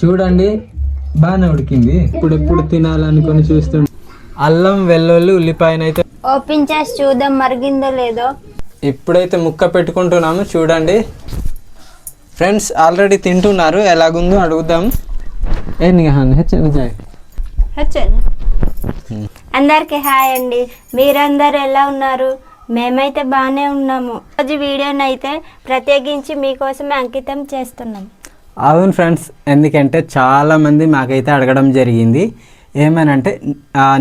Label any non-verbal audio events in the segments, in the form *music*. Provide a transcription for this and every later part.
చూడండి బాగానే ఉడికింది. ఇప్పుడు ఎప్పుడు తినాలనుకొని చూస్తుండే అల్లం వెల్లుల్లి ఉల్లిపాయనైతే ఓపెన్ చేసి చూద్దాం మరిగిందో లేదో. ఇప్పుడైతే ముక్క పెట్టుకుంటున్నాము చూడండి. ఫ్రెండ్స్ ఆల్రెడీ తింటున్నారు. ఎలాగుందో అడుగుదాం. ఏ నిహాన్ జాయ్. అందరికి హాయ్ అండి. మీరందరూ ఎలా ఉన్నారు? మేమైతే బాగానే ఉన్నాము. రోజు వీడియోని అయితే ప్రత్యేకించి మీకోసమే అంకితం చేస్తున్నాం. అవును ఫ్రెండ్స్ ఎందుకంటే చాలామంది మాకైతే అడగడం జరిగింది. ఏమనంటే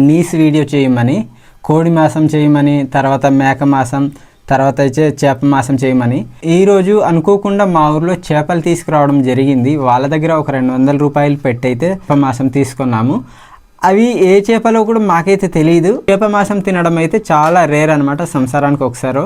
నీస్ వీడియో చేయమని కోడి మాసం చేయమని తర్వాత మేక మాసం తర్వాత అయితే చేప మాసం చేయమని. ఈరోజు అనుకోకుండా మా ఊర్లో చేపలు తీసుకురావడం జరిగింది. వాళ్ళ దగ్గర ఒక రెండు వందల రూపాయలు పెట్టయితే చేప మాసం తీసుకున్నాము. అవి ఏ చేపలో కూడా మాకైతే తెలియదు చేప మాసం తినడం అయితే చాలా రేర్ అనమాట సంసారానికి ఒకసారో.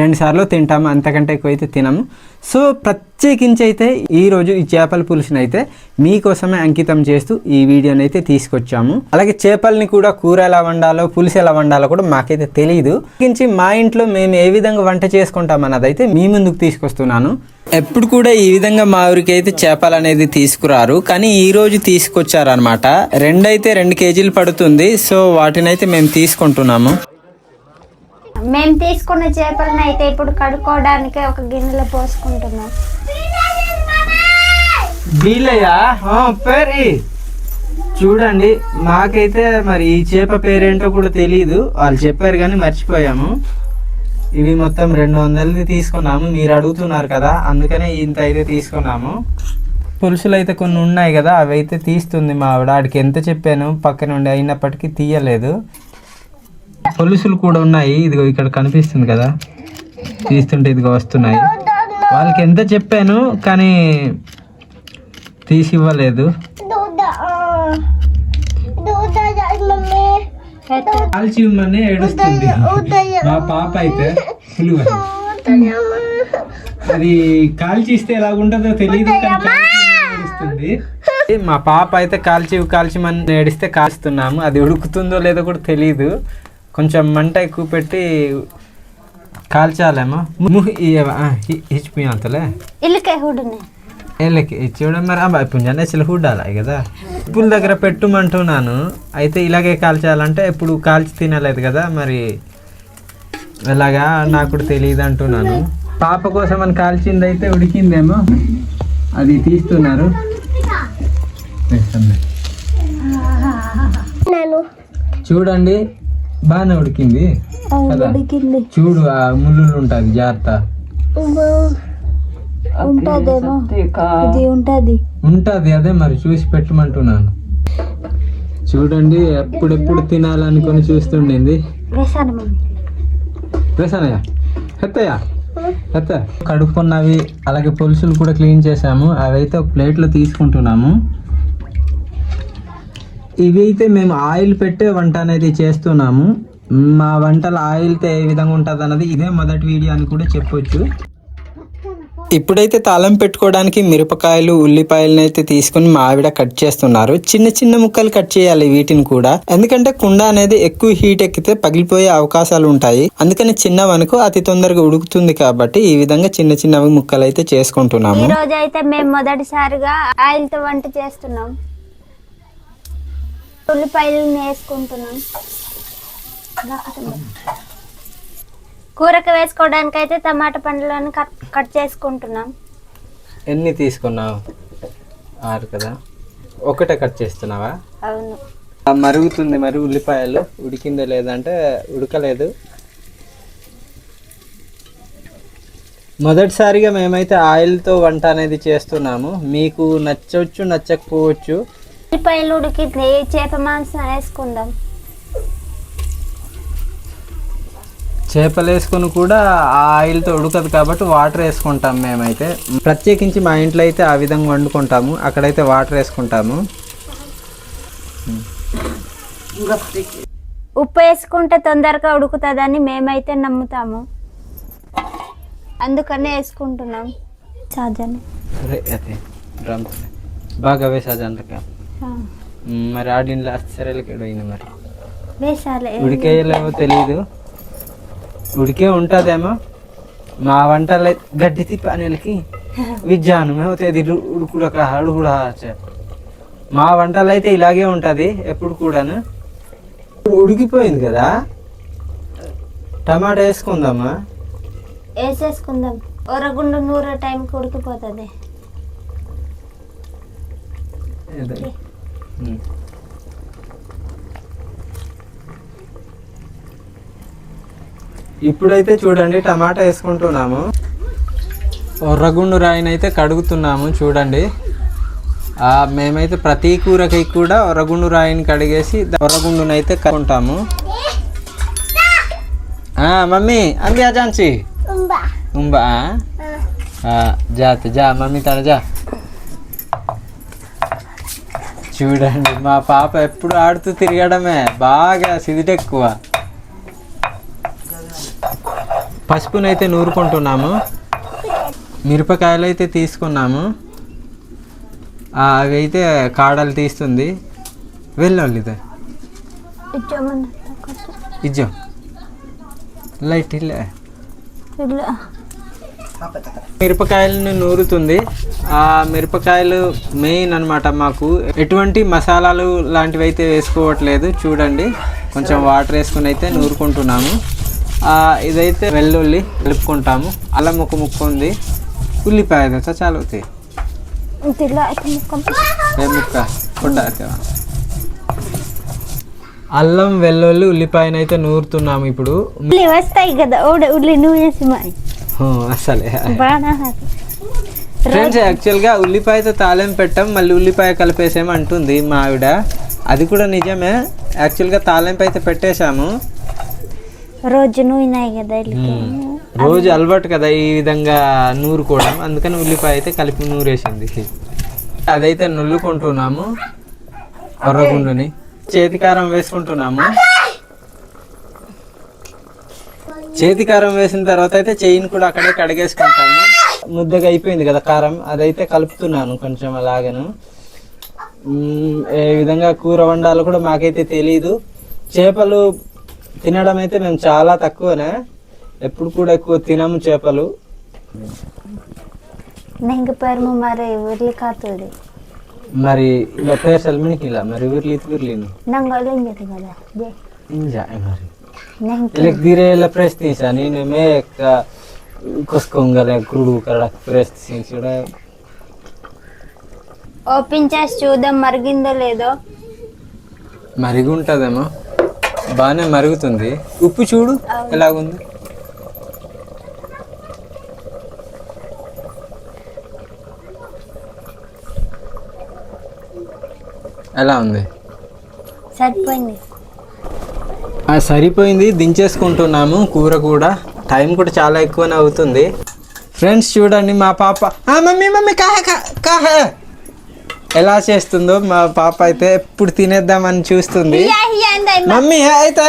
రెండుసార్లు తింటాము అంతకంటే ఎక్కువ అయితే తినము. సో ప్రత్యేకించి అయితే ఈరోజు ఈ చేపల పులుసుని అయితే మీకోసమే అంకితం చేస్తూ ఈ వీడియోని అయితే తీసుకొచ్చాము. అలాగే చేపల్ని కూడా కూర ఎలా వండాలో పులుసు ఎలా వండాలో కూడా మాకైతే తెలియదు ప్రత్యేకించి మా ఇంట్లో మేము ఏ విధంగా వంట చేసుకుంటాం అన్నదైతే అయితే మీ ముందుకు తీసుకొస్తున్నాను. ఎప్పుడు కూడా ఈ విధంగా మా ఊరికి అయితే చేపలు అనేది తీసుకురారు. కానీ ఈ రోజు తీసుకొచ్చారనమాట రెండైతే రెండు కేజీలు పడుతుంది. సో వాటిని అయితే మేము తీసుకుంటున్నాము. మేము తీసుకున్న చేపలను అయితే ఇప్పుడు కడుక్కోవడానికి ఒక గిన్నెలో పోసుకుంటున్నాం. బీలయ్యా పేరు. చూడండి మాకైతే మరి ఈ చేప పేరేంటో కూడా తెలియదు వాళ్ళు చెప్పారు కానీ మర్చిపోయాము. ఇవి మొత్తం రెండు వందలది తీసుకున్నాము. మీరు అడుగుతున్నారు కదా అందుకనే ఇంత అయితే తీసుకున్నాము. పులుసులు అయితే కొన్ని ఉన్నాయి కదా అవి అయితే తీస్తుంది మా ఆవిడ. ఆడికి ఎంత చెప్పాను పక్కనుండి అయినప్పటికీ తీయలేదు. పులుసులు కూడా ఉన్నాయి. ఇదిగో ఇక్కడ కనిపిస్తుంది కదా. తీస్తుంటే ఇదిగో వస్తున్నాయి. వాళ్ళకి ఎంత చెప్పాను కానీ తీసి ఇవ్వలేదు కాల్చి ఇవ్వమని ఏడుస్తుంది. మా పాప అయితే పులివ అది. కాల్చి ఇస్తే ఎలాగుంటుందో తెలియదు ఏడుస్తుంది. మా పాప అయితే కాల్చి కాల్చిమని ఏడిస్తే కాల్చుతున్నాము అది ఉడుకుతుందో లేదో కూడా తెలియదు కొంచెం మంట ఎక్కువ పెట్టి కాల్చాలేమో. ఇచ్చిపోయి అంతలే. మరి పుంజాన్ని అసలు హుడ్డాలి కదా ఉప్పుల దగ్గర పెట్టుమంటున్నాను అయితే ఇలాగే కాల్చాలంటే ఇప్పుడు కాల్చి తినలేదు కదా మరి. ఎలాగా నాకు కూడా తెలియదు అంటున్నాను. పాప కోసం అని కాల్చింది అయితే ఉడికిందేమో. అది తీస్తున్నారు. చూడండి. బాగానే ఉడికింది కదా? ఉడికింది. చూడు ఆ ముళ్ళు ఉంటుంది జాగ్రత్త. ఉంటదేమో. ఇది ఉంటది. ఉంటుంది అదే మరి చూసి పెట్టమంటున్నాను. చూడండి ఎప్పుడెప్పుడు తినాలనుకొని చూస్తుండింది. వేసానయ్యా ఎత్తయ్యా ఎత్త కడుక్కున్నవి అలాగే పులుసులు కూడా క్లీన్ చేసాము అవి అయితే ఒక ప్లేట్లో తీసుకుంటున్నాము. ఇవి అయితే మేము ఆయిల్ పెట్టే వంట అనేది చేస్తున్నాము. మా వంటల ఆయిల్తో ఏ విధంగా ఉంటుంది అన్నది ఇదే మొదటి వీడియో అని కూడా చెప్పొచ్చు. ఇప్పుడైతే తాళం పెట్టుకోవడానికి మిరపకాయలు ఉల్లిపాయలను అయితే తీసుకుని మా ఆవిడ కట్ చేస్తున్నారు. చిన్న చిన్న ముక్కలు కట్ చేయాలి వీటిని కూడా. ఎందుకంటే కుండ అనేది ఎక్కువ హీట్ ఎక్కితే పగిలిపోయే అవకాశాలు ఉంటాయి. అందుకని చిన్న వనుకు అతి తొందరగా ఉడుకుతుంది కాబట్టి ఈ విధంగా చిన్న చిన్న ముక్కలు అయితే చేసుకుంటున్నాము. ఈ రోజు అయితే మేము మొదటిసారిగా ఆయిల్తో వంట చేస్తున్నాం. ఉల్లిపాయలను వేసుకుంటున్నాం కూరకు వేసుకోవడానికి అయితే టమాటా పండ్లను కట్ కట్ చేసుకుంటున్నాం. ఎన్ని తీసుకున్నావు? ఆరు కదా? ఒకటే కట్ చేస్తున్నావా? అవును. మరుగుతుంది మరి ఉల్లిపాయలు. ఉడికిందో లేదంటే ఉడకలేదు. మొదటిసారిగా మేమైతే ఆయిల్తో వంట అనేది చేస్తున్నాము. మీకు నచ్చవచ్చు నచ్చకపోవచ్చు ఉల్లిపాయలు ఉడికింది చేప మాంసం వేసుకుందాం చేపలు వేసుకొని కూడా ఆ ఆయిల్తో ఉడకదు కాబట్టి వాటర్ వేసుకుంటాం మేమైతే. ప్రత్యేకించి మా ఇంట్లో అయితే ఆ విధంగా వండుకుంటాము. అక్కడైతే వాటర్ వేసుకుంటాము. ఉప్పు వేసుకుంటే తొందరగా ఉడుకుతుందని మేమైతే నమ్ముతాము. అందుకనే వేసుకుంటున్నాం. సాజన్ బాగా వేసా దాంట్లోకి మరి ఆడిన సరేలకి పోయింది మరి? ఉడికేయలేమో తెలియదు ఉడికే ఉంటుందేమో. మా వంటలు గడ్డి తిప్పి అనేలకి *laughs* విజ్జాను మేము తేది ఉడుకుడక అడుగుడా మా వంటలు అయితే ఇలాగే ఉంటుంది ఎప్పుడు కూడాను. ఉడికిపోయింది కదా? టమాటా వేసుకుందామా? వేసేసుకుందాం. ఒరగుండు నూరు టైంకి ఉడికిపోతుంది. ఇప్పుడైతే చూడండి టమాటా వేసుకుంటున్నాము. ఒర్రగుండు రాయిని అయితే కడుగుతున్నాము చూడండి. మేమైతే ప్రతి కూరకి కూడా ఒర్రగుండు రాయిని కడిగేసి ఒర్రగుండుని అయితే కడుకుంటాము మమ్మీ అంది అజాన్సి ఉంబా. జాత జా మమ్మీ తన జా. చూడండి మా పాప ఎప్పుడు ఆడుతూ తిరగడమే. బాగా సిదిటెక్కువ పసుపునైతే నూరుకుంటున్నాము. మిరపకాయలు అయితే తీసుకున్నాము. అవి అయితే కాడలు తీస్తుంది. వెళ్ళాలి ఇదే. ఇజ్జో లైట్ ఇల్లే. మిరపకాయలను నూరుతుంది. ఆ మిరపకాయలు మెయిన్ అన్నమాట మాకు. ఎటువంటి మసాలాలు లాంటివి అయితే వేసుకోవట్లేదు. చూడండి. కొంచెం వాటర్ వేసుకుని అయితే నూరుకుంటున్నాము. ఇదైతే వెల్లుల్లి కలుపుకుంటాము. అల్లం ఒక ముక్క ఉంది. ఉల్లిపాయ దోశ చాలు ముక్క. అల్లం వెల్లుల్లి ఉల్లిపాయనైతే నూరుతున్నాము ఇప్పుడు. వస్తాయి కదా. ఉల్లి నువ్వు అసలే ఫ్రెండ్స్ యాక్చువల్గా ఉల్లిపాయతో తాళం పెట్టాం మళ్ళీ ఉల్లిపాయ కలిపేసాము అంటుంది మా ఆవిడ. అది కూడా నిజమే. యాక్చువల్గా తాళంపు అయితే పెట్టేశాము. రోజు నూనె కదా రోజు అలవాటు కదా ఈ విధంగా నూరుకోవడం. అందుకని ఉల్లిపాయ అయితే కలిపి నూరేసింది. అదైతే నుల్లుకుంటున్నాము. కొర్రగుండుని చేతికారం వేసుకుంటున్నాము. చేతి కారం వేసిన తర్వాత అయితే చైన్ కూడా అక్కడే కడిగేసుకుంటాను ముద్దగా అయిపోయింది కదా కారం అదైతే కలుపుతున్నాను కొంచెం అలాగను. ఏ విధంగా కూర వండాలో కూడా మాకైతే తెలీదు. చేపలు తినడం అయితే మేము చాలా తక్కువనే. ఎప్పుడు కూడా ఎక్కువ తినము చేపలు. మరి ఇలా ఇలా మరి ఊర్లీత్ ఊర్లీని మరి? Ni ne me ka koskongale krudu kara prestinza open చేసి చూద్దాం మరిగిందో లేదో మరుగుంటదేమో బాగానే మరుగుతుంది ఉప్పు చూడు ఎలాగుంది ఎలా ఉంది సరిపోయింది ఆ, సరిపోయింది. దించేసుకుంటున్నాము. కూర కూడా. టైం కూడా చాలా ఎక్కువనే అవుతుంది. ఫ్రెండ్స్ చూడండి మా పాప. మమ్మీ మమ్మీ కాహ కాహ ఎలా చేస్తుందో మా పాప అయితే ఎప్పుడు తినేద్దామని చూస్తుంది. మమ్మీ అయితే.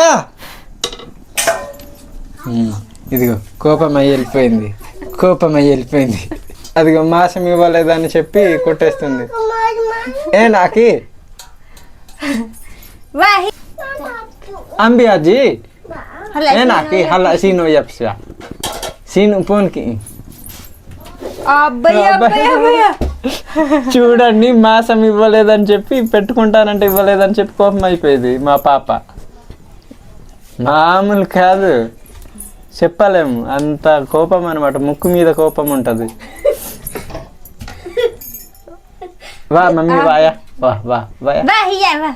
ఇదిగో కోపం అయ్యి వెళ్ళిపోయింది. కోపం అయ్యి వెళ్ళిపోయింది. అదిగో మాసం ఇవ్వలేదని చెప్పి కొట్టేస్తుంది. ఏ నాకి? వాహి. అంబి అజ్జి హలా, ఏ నాకి హలా సీను చెప్పా సీను ఫోన్కి అబ్బాయి అబ్బాయి అబ్బాయి చూడండి మాసం ఇవ్వలేదని చెప్పి పెట్టుకుంటానంటే ఇవ్వలేదని చెప్పి కోపం అయిపోయింది మా పాప మామూలు కాదు చెప్పలేము అంత కోపం అనమాట ముక్కు మీద కోపం ఉంటుంది వా మమ్మీ వాయా వా వా వాయా వాహి, యా, వా.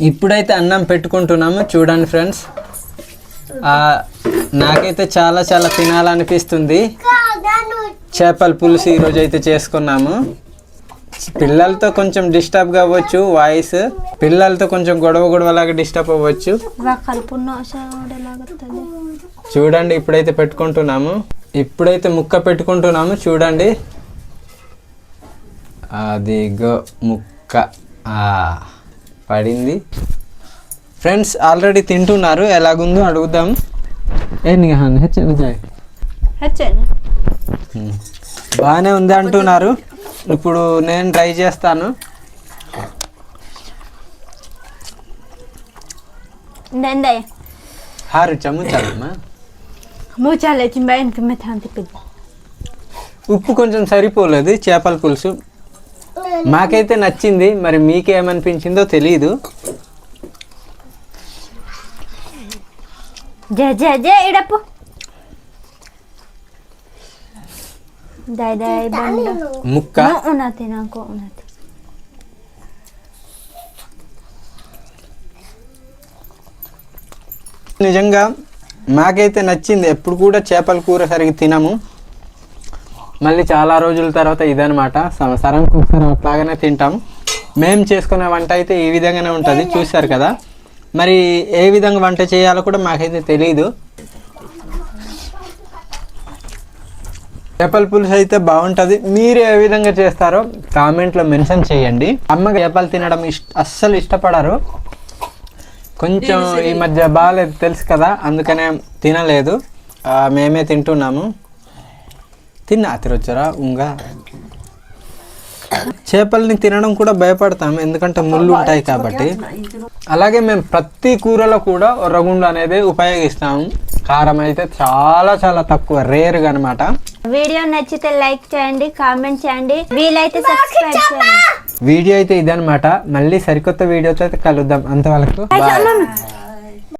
ఇప్పుడైతే అన్నం పెట్టుకుంటున్నాము. చూడండి ఫ్రెండ్స్. నాకైతే చాలా చాలా తినాలనిపిస్తుంది. చేపల పులుసు ఈరోజు అయితే చేసుకున్నాము. పిల్లలతో కొంచెం డిస్టర్బ్గా అవ్వచ్చు వాయిస్. పిల్లలతో కొంచెం గొడవ గొడవలాగా డిస్టర్బ్ అవ్వచ్చు. చూడండి ఇప్పుడైతే పెట్టుకుంటున్నాము. ఇప్పుడైతే ముక్క పెట్టుకుంటున్నాము. చూడండి. అదిగో ముక్క. ఆ, పడింది. ఫ్రెండ్స్ ఆల్రెడీ తింటున్నారు. ఎలాగుందో అడుగుదాం. ఏ నిహాన్ హచ్చని బాగానే ఉంది అంటున్నారు. ఇప్పుడు నేను ట్రై చేస్తాను. హారు చమ్ముచాలమ్మా మూచాలే ఉప్పు కొంచెం సరిపోలేదు చేపల పులుసు. మాకైతే నచ్చింది మరి మీకేమనిపించిందో తెలియదు జయ జయ జయ ఇడప్పు దయ దయ బండ. ముక్క. ఉన్నది నాకు ఉన్నది. నిజంగా మాకైతే నచ్చింది ఎప్పుడు కూడా చేపల కూర సరిగ్గా తినము. మళ్ళీ చాలా రోజుల తర్వాత ఇదనమాట సంవత్సరానికి ఒకసారి అట్లాగనే తింటాం. మేము చేసుకునే వంట అయితే ఈ విధంగానే ఉంటుంది చూశారు కదా? మరి ఏ విధంగా వంట చేయాలో కూడా మాకైతే తెలియదు చేపల పులుసు అయితే బాగుంటుంది. మీరు ఏ విధంగా చేస్తారో కామెంట్లో మెన్షన్ చేయండి. అమ్మగా చేపలు తినడం ఇష్ట అస్సలు ఇష్టపడరు. కొంచెం ఈ మధ్య బాగాలేదు తెలుసు కదా? అందుకనే తినలేదు. మేమే తింటున్నాము. తిన్నా తిరొచ్చారా ఉంగా? చేపల్ని తినడం కూడా భయపడతాం ఎందుకంటే ముళ్ళు ఉంటాయి కాబట్టి. అలాగే మేము ప్రతి కూరలో కూడా రగుండు అనేది ఉపయోగిస్తాము కారం అయితే చాలా చాలా తక్కువ రేర్గా అనమాట వీడియో నచ్చితే లైక్ చేయండి కామెంట్ చేయండి. వీలైతే సబ్స్క్రైబ్ చేయండి. వీడియో అయితే ఇదనమాట మళ్ళీ సరికొత్త వీడియోతో అయితే కలుద్దాం. అంతవరకు